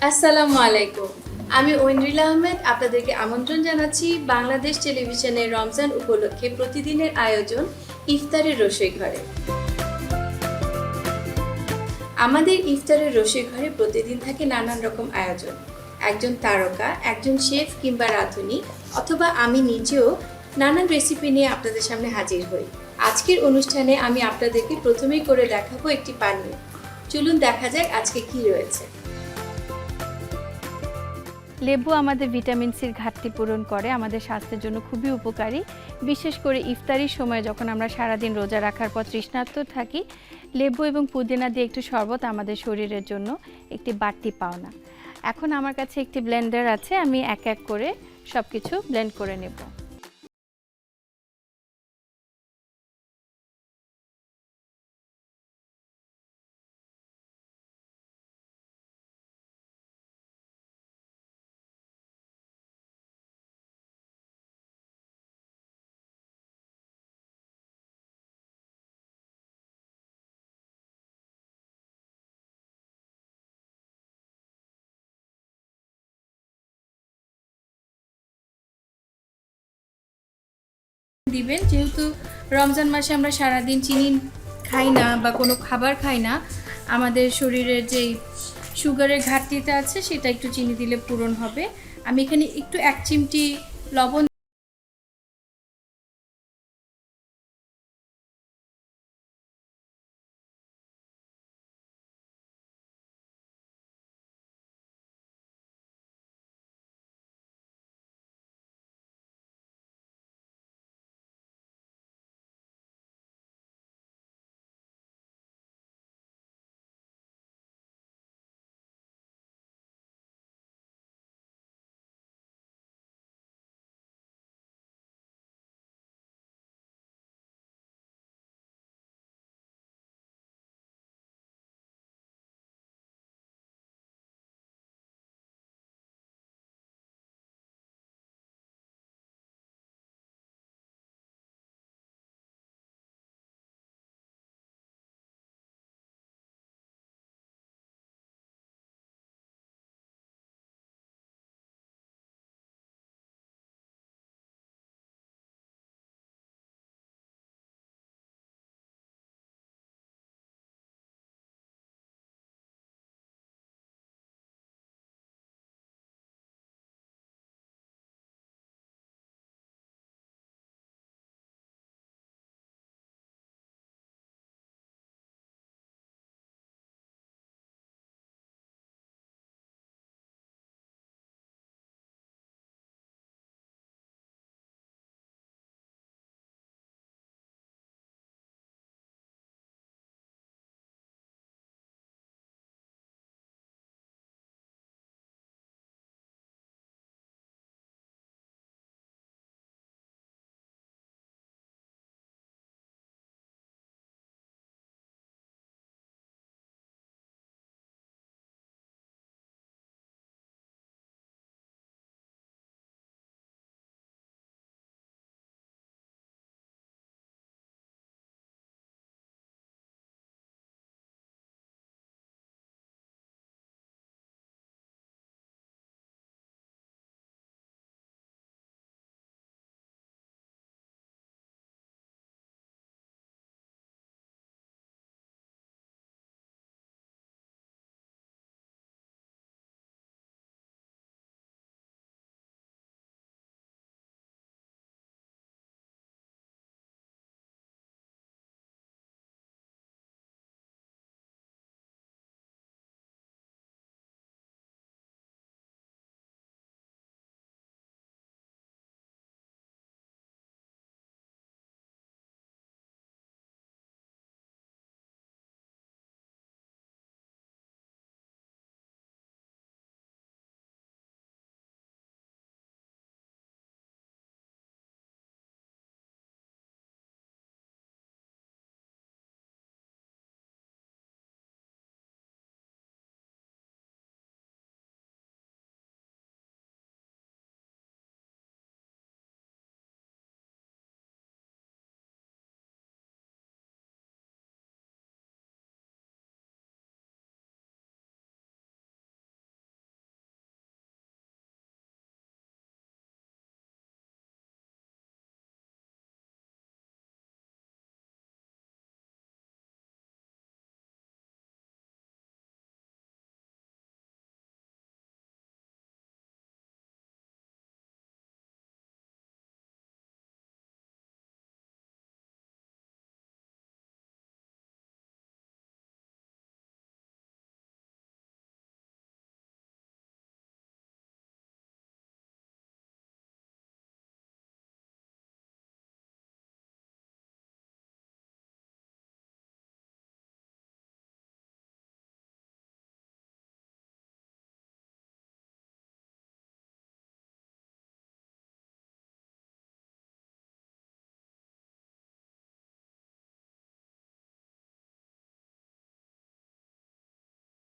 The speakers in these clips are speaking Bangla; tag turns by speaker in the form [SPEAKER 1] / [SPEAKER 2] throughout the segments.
[SPEAKER 1] আসসালামু আলাইকুম। আমি ঐন্দ্রিল আহমেদ, আপনাদেরকে আমন্ত্রণ জানাচ্ছি বাংলাদেশ টেলিভিশনের রমজান উপলক্ষে প্রতিদিনের আয়োজন ইফতারের রসই ঘরে। আমাদের ইফতারের রসই ঘরে প্রতিদিন থাকে নানান রকম আয়োজন। একজন তারকা, একজন শেফ কিংবা রাঁধুনি, অথবা আমি নিজেও নানান রেসিপি নিয়ে আপনাদের সামনে হাজির হই। আজকের অনুষ্ঠানে আমি আপনাদেরকে প্রথমেই করে দেখাবো একটি পানীয়। চলুন দেখা যাক আজকে কি রয়েছে।
[SPEAKER 2] লেবু আমাদের ভিটামিন সির ঘাটতি পূরণ করে, আমাদের স্বাস্থ্যের জন্য খুবই উপকারী। বিশেষ করে ইফতারির সময় যখন আমরা সারাদিন রোজা রাখার পর তৃষ্ণার্ত থাকি, লেবু এবং পুদিনা দিয়ে একটু শরবত আমাদের শরীরের জন্য একটি বাড়তি পাওনা। এখন আমার কাছে একটি ব্লেন্ডার আছে, আমি এক এক করে সব কিছু ব্লেন্ড করে নেব।
[SPEAKER 1] দিবেন, যেহেতু রমজান মাসে আমরা সারাদিন চিনি খাই না বা কোনো খাবার খাই না, আমাদের শরীরের যেই সুগারের ঘাটতিটা আছে সেটা একটু চিনি দিলে পূরণ হবে। আমি এখানে একটু এক চিমটি লবণ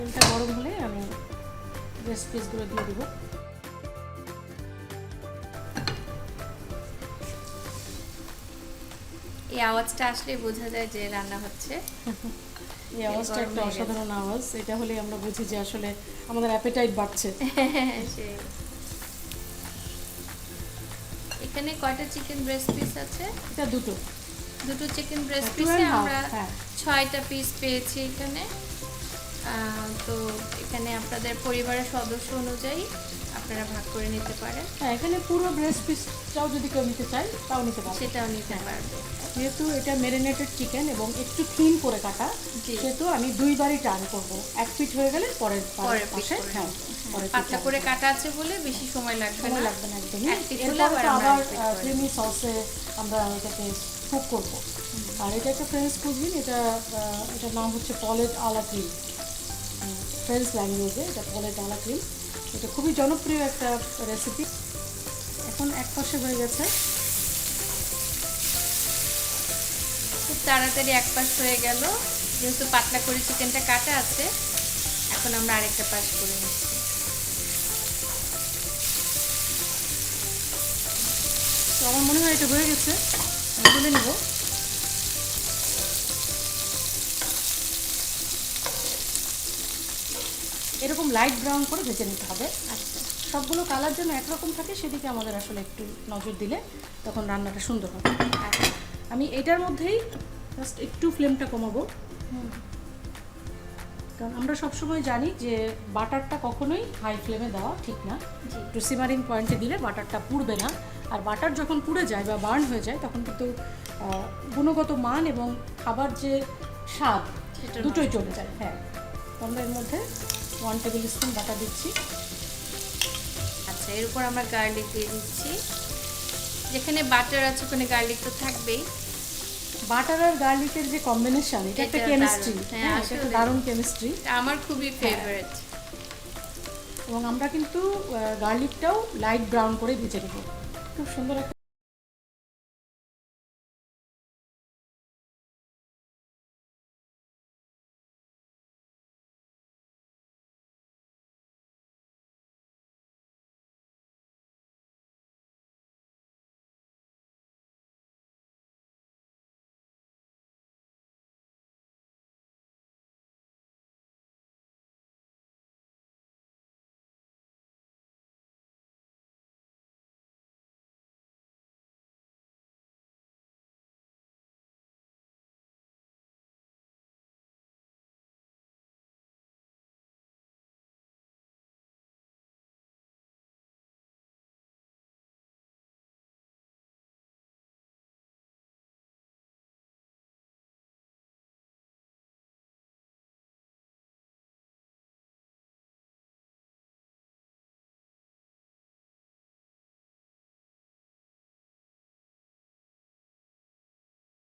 [SPEAKER 3] তেলটা গরম হলে আমি ব্রেস্ট পিসগুলো দিয়ে দেবো।
[SPEAKER 1] এই আওয়াজটা আসলে বোঝা যায় যে রান্না হচ্ছে।
[SPEAKER 3] এই আওয়াজটা একটা অসাধারণ আওয়াজ এটা হলে আমরা বুঝি যে আসলে আমাদের অ্যাপেটাইট বাড়ছে।
[SPEAKER 1] এখানে কয়টা চিকেন ব্রেস্ট পিস আছে?
[SPEAKER 3] এটা দুটো।
[SPEAKER 1] দুটো চিকেন ব্রেস্ট পিসে আমরা
[SPEAKER 3] হ্যাঁ।
[SPEAKER 1] ছয়টা পিস পেয়েছি এখানে। তো এখানে আপনাদের পরিবারের সদস্য অনুযায়ী আপনারা ভাগ করে নিতে পারেন।
[SPEAKER 3] হ্যাঁ এখানে পুরো ব্রেস্ট পিসটাও যদি কেউ নিতে চায় তাও নিতে পারবে।
[SPEAKER 1] সেটাও নিতে
[SPEAKER 3] হ্যাঁ।
[SPEAKER 1] পারবে।
[SPEAKER 3] যেহেতু এটা মেরিনেটেড চিকেন এবং একটু থিন করে কাটা। সেহেতু আমি দুইবারই টার্ন করব। এক পিঠ হয়ে গেলে পরের
[SPEAKER 1] পরের
[SPEAKER 3] পাশে হ্যাঁ
[SPEAKER 1] পাতলা করে। কাটা আছে বলে বেশি সময় লাগবে না।
[SPEAKER 3] লাগবে না একদমই।
[SPEAKER 1] এক
[SPEAKER 3] এরপরে
[SPEAKER 1] আবার
[SPEAKER 3] ক্রিমি সসে আমরা এটাকে কুক করব। আর এটা একটা ফ্রেঞ্চ কুজিন এটা এটার নাম হচ্ছে পলেট আলা ক্রিম ফ্রেঞ্চ ল্যাঙ্গুয়েজে, এটা পলেট আলা ক্রিম এটা খুবই জনপ্রিয় একটা রেসিপি এখন এক পাশে হয়ে গেছে।
[SPEAKER 1] খুব তাড়াতাড়ি এক পাশ হয়ে গেল। যেহেতু পাতলা করে চিকেনটা কাটা আছে, এখন আমরা আরেকটা পাশ করে নিচ্ছি।
[SPEAKER 3] তো আমার মনে হয় এটা হয়ে গেছে। তুলে নেব। এরকম লাইট ব্রাউন করে ভেজে নিতে হবে।
[SPEAKER 1] আচ্ছা।
[SPEAKER 3] সবগুলো কালার যেন একরকম থাকে সেদিকে আমাদের আসলে একটু নজর দিলে তখন রান্নাটা সুন্দর হবে।
[SPEAKER 1] আচ্ছা।
[SPEAKER 3] আমি এটার মধ্যেই জাস্ট একটু ফ্লেমটা কমাবো। কারণ আমরা সবসময় জানি যে বাটারটা কখনোই হাই ফ্লেমে দেওয়া ঠিক না। একটু সিমারিং পয়েন্টে দিলে বাটারটা পুড়বে না। আর বাটার যখন পুড়ে যায় বা বার্ন হয়ে যায় তখন কিন্তু গুণগত মান এবং খাবার যে স্বাদ
[SPEAKER 1] সেটা
[SPEAKER 3] দুটোই চলে যায়। হ্যাঁ। তো আমরা এর মধ্যে ওয়ান টেবিল স্পুন বাটার দিচ্ছি।
[SPEAKER 1] আচ্ছা এর উপর আমরা গার্লিক দিয়ে দিচ্ছি। যেখানে বাটার আছে ওখানে গার্লিক তো থাকবেই।
[SPEAKER 3] বাটার আর গার্লিকের যে কম্বিনেশন এটা একটা কেমিস্ট্রি।
[SPEAKER 1] হ্যাঁ,
[SPEAKER 3] হ্যাঁ এটা। দারুণ কেমিস্ট্রি
[SPEAKER 1] আমার খুবই ফেভারিট
[SPEAKER 3] এবং আমরা কিন্তু গার্লিকটাও লাইট ব্রাউন করে ভেজে নেব। খুব সুন্দর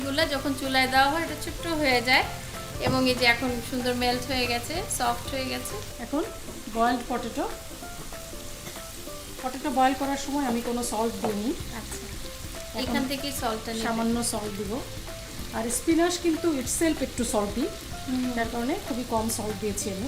[SPEAKER 1] গুলা যখন চুলায় দেওয়া হয় এটা ছোট্ট হয়ে যায় এবং এই যে এখন সুন্দর মেল্ট হয়ে গেছে সফট হয়ে গেছে।
[SPEAKER 3] এখন বয়েলড পটেটো পটেটো বয়েল করার সময় আমি কোনো সল্ট দিইনি।
[SPEAKER 1] আচ্ছা। এখান থেকে সল্টটা নিয়ে
[SPEAKER 3] সামান্য সল্ট দিব। আর স্পিনাচ কিন্তু ইটসেলফ একটু সল্টি যার কারণে খুবই কম সল্ট দিয়েছি আমি।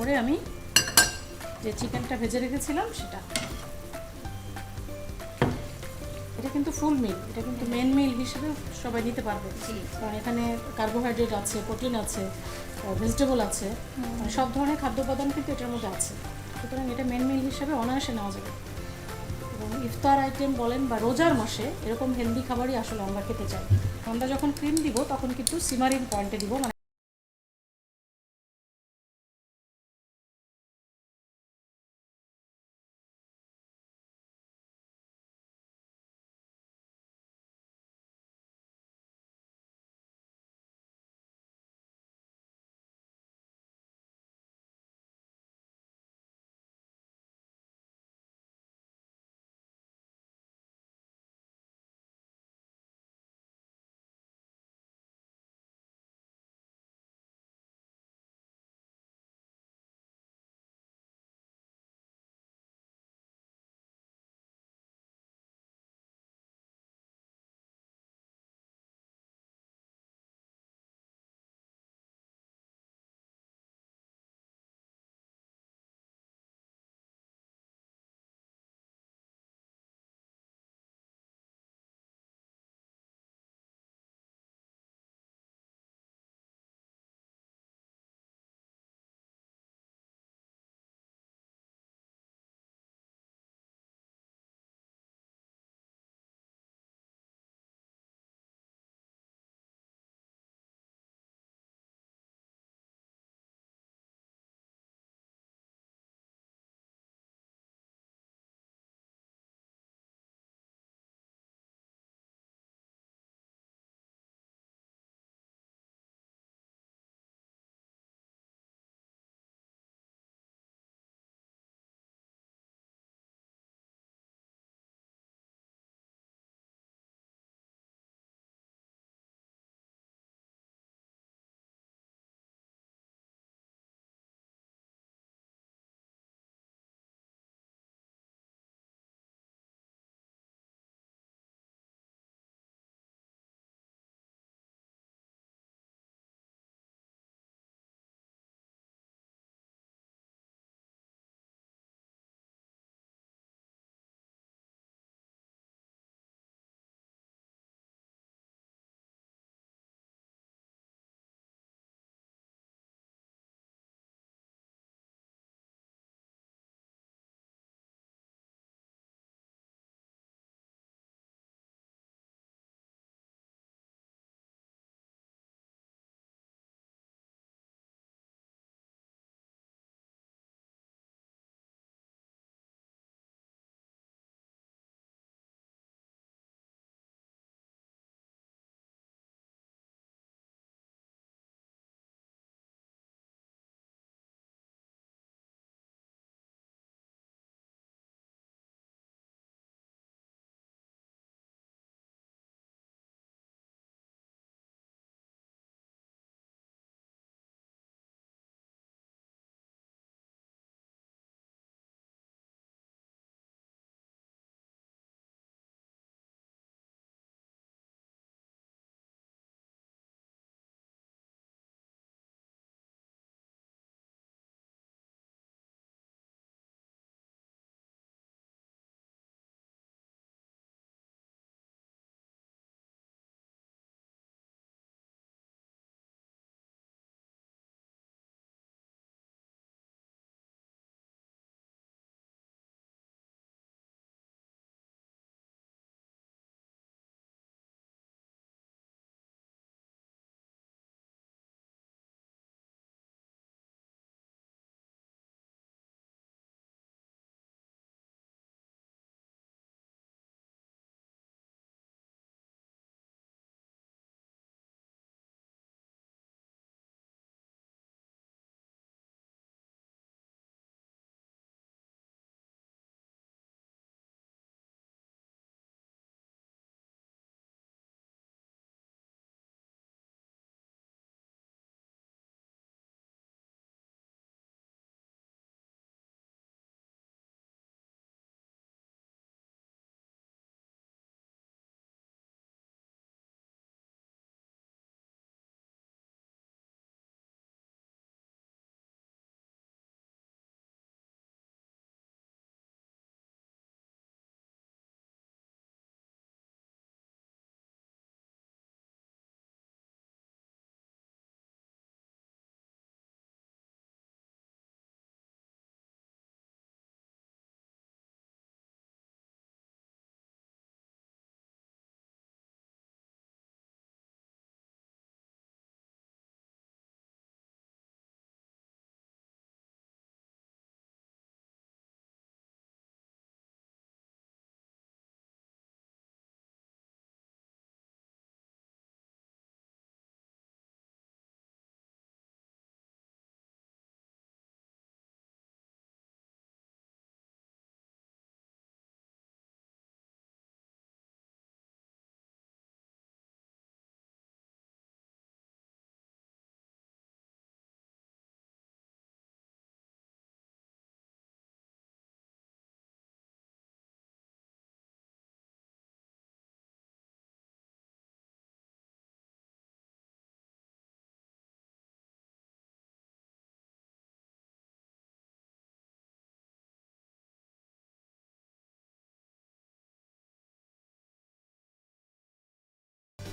[SPEAKER 3] তারপরে আমি যে চিকেনটা ভেজে রেখেছিলাম সেটা। এটা কিন্তু ফুল মিল এটা কিন্তু মেন মিল হিসেবে সবাই নিতে পারবে। কারণ এখানে কার্বোহাইড্রেট আছে প্রোটিন আছে ভেজিটেবল আছে মানে সব ধরনের খাদ্য উপাদান কিন্তু এটার মধ্যে আছে। সুতরাং এটা মেন মিল হিসেবে অনায়াসে নেওয়া যাবে। এবং ইফতার আইটেম বলেন বা রোজার মাসে এরকম হেলদি খাবারই আসলে আমরা খেতে চাই। আমরা যখন ক্রিম দিব তখন কিন্তু সিমারিং পয়েন্টে দিব মানে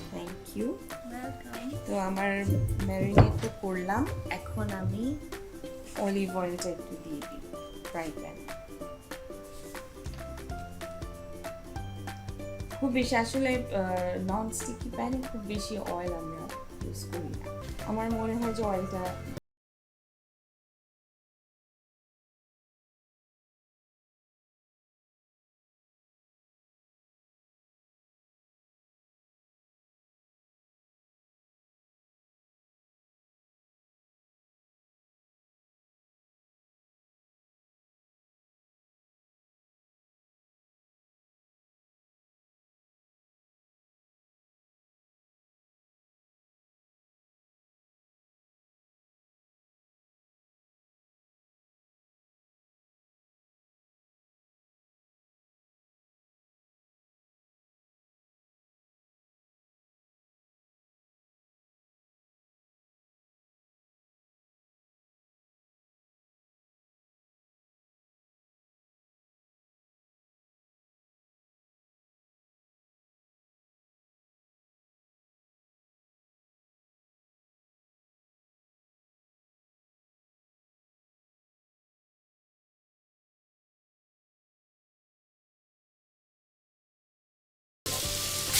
[SPEAKER 4] থ্যাংক ইউ তো আমার ম্যারিনেট তো করলাম এখন আমি অলিভ অয়েলটা একটু দিয়ে দিই ফ্রাই প্যান খুব বেশি আসলে নন স্টিকি প্যানে খুব বেশি অয়েল আমরা ইউজ করি না। আমার মনে হয় যে অয়েলটা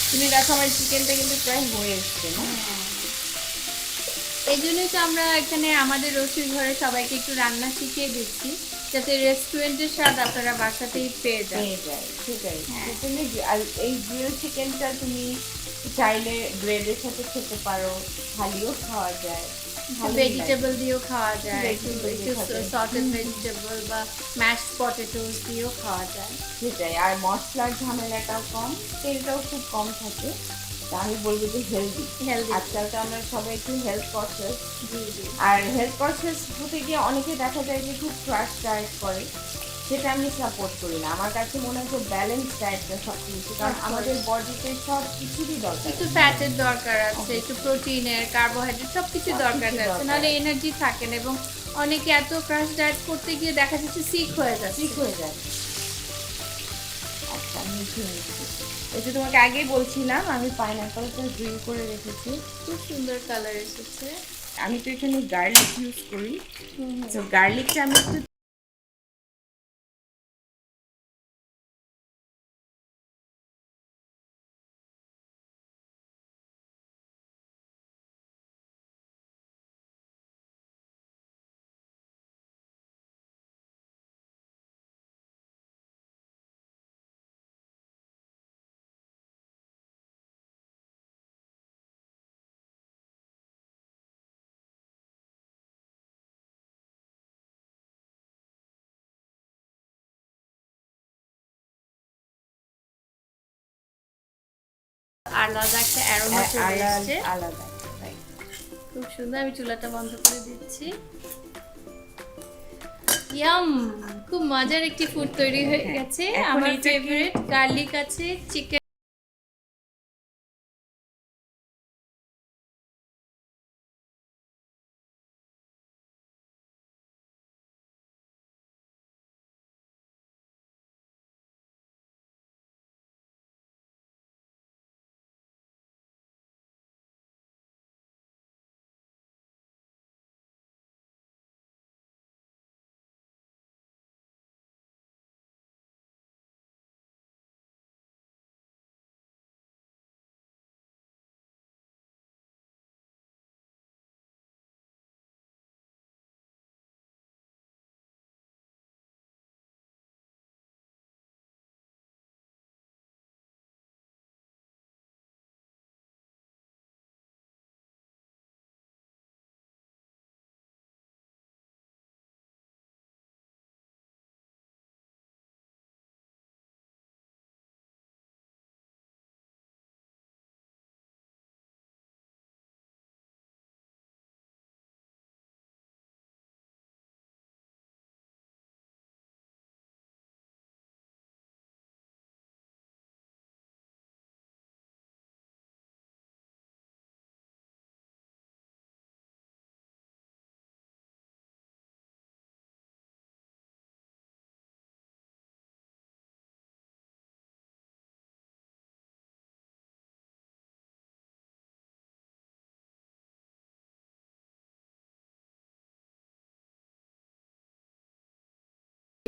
[SPEAKER 4] তুমি দেখো আমার চিকেনটা কিন্তু প্রায় হয়ে এসছে না
[SPEAKER 1] এই জন্যই তো আমরা এখানে আমাদের রসুই ঘরে সবাইকে একটু রান্না শিখিয়ে দিচ্ছি যাতে রেস্টুরেন্টের স্বাদ আপনারা বাসাতেই পেয়ে যান
[SPEAKER 4] হয়ে যায় সেটাই
[SPEAKER 1] হ্যাঁ।
[SPEAKER 4] তুমি এই গ্রিল চিকেনটা তুমি চাইলে ব্রেডের সাথে খেতে পারো খালিও খাওয়া যায়।
[SPEAKER 1] ভেজিটেবল দিয়েও খাওয়া যায়
[SPEAKER 4] যায়।
[SPEAKER 1] সল্টেড ভেজিটেবল বা ম্যাশ পটেটোস দিয়েও খাওয়া যায়।
[SPEAKER 4] সেটাই আর মশলার ঝামেলাটাও কম তেলটাও খুব কম থাকে। আমি বলব যে হেলদি
[SPEAKER 1] হেলদি
[SPEAKER 4] আজকাল তো আমরা সবাই একটু হেলথ কনসিয়াস আর হেলথ কনসিয়াস হতে গিয়ে অনেকে দেখা যায় যে খুব ক্রাশ ডায়েট করে। সেটা আমি সাপোর্ট করি না। আমার কাছে মনে হয় যে ব্যালেন্স ডায়েটটা সব কিছু কারণ আমাদের বডিতে সব কিছুরই দরকার।
[SPEAKER 1] একটু ফ্যাটের দরকার আছে একটু প্রোটিনের কার্বোহাইড্রেট সব কিছু দরকার আছে। নাহলে এনার্জি থাকে না এবং অনেকে এত ক্রাশ ডায়েট করতে গিয়ে দেখা যাচ্ছে সিক হয়ে যাচ্ছে।
[SPEAKER 4] ঠিক হয়ে যায় আচ্ছা মিশিয়ে এই যে তোমাকে আগেই বলছিলাম আমি পাইনাপলটা ড্রিল করে রেখেছি।
[SPEAKER 1] খুব সুন্দর কালার এসেছে।
[SPEAKER 4] আমি তো এখানে গার্লিক ইউজ করি। তো গার্লিকটা আমি একটু
[SPEAKER 1] আলাদা একটা অ্যারোমা চলে
[SPEAKER 4] আলাদা
[SPEAKER 1] এসেছে।
[SPEAKER 4] আলাদা
[SPEAKER 1] খুব সুন্দর আমি চুলাটা বন্ধ করে দিচ্ছি। ইয়াম খুব মজার একটি ফুড তৈরি হয়ে গেছে।
[SPEAKER 4] এখন
[SPEAKER 1] আমার ফেভারিট গার্লিক আছে চিকেন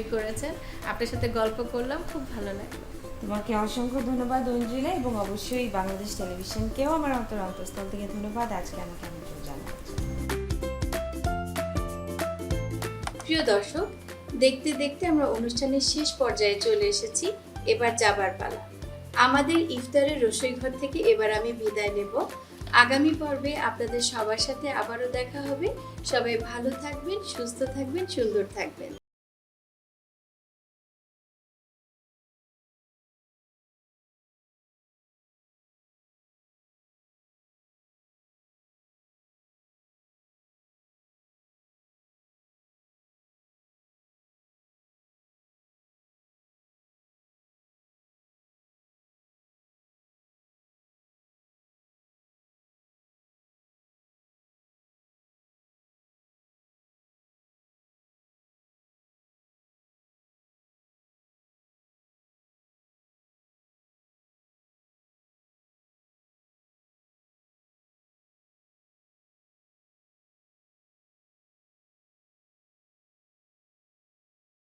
[SPEAKER 1] করেছেন। আপনার সাথে গল্প করলাম খুব ভালো লাগল।
[SPEAKER 4] তোমাকে অসংখ্য ধন্যবাদ অঞ্জলি এবং অবশ্যই বাংলাদেশ টেলিভিশনকেও আমার অন্তর অন্তঃস্থল থেকে ধন্যবাদ। আজকে আমাকে আমন্ত্রণ জন্য।
[SPEAKER 1] প্রিয় দর্শক দেখতে দেখতে আমরা অনুষ্ঠানের শেষ পর্যায়ে চলে এসেছি। এবার যাবার পালা। আমাদের ইফতারের রসোই ঘর থেকে এবার আমি বিদায় নেব। আগামী পর্বে আপনাদের সবার সাথে আবারও দেখা হবে। সবাই ভালো থাকবেন সুস্থ থাকবেন সুন্দর থাকবেন।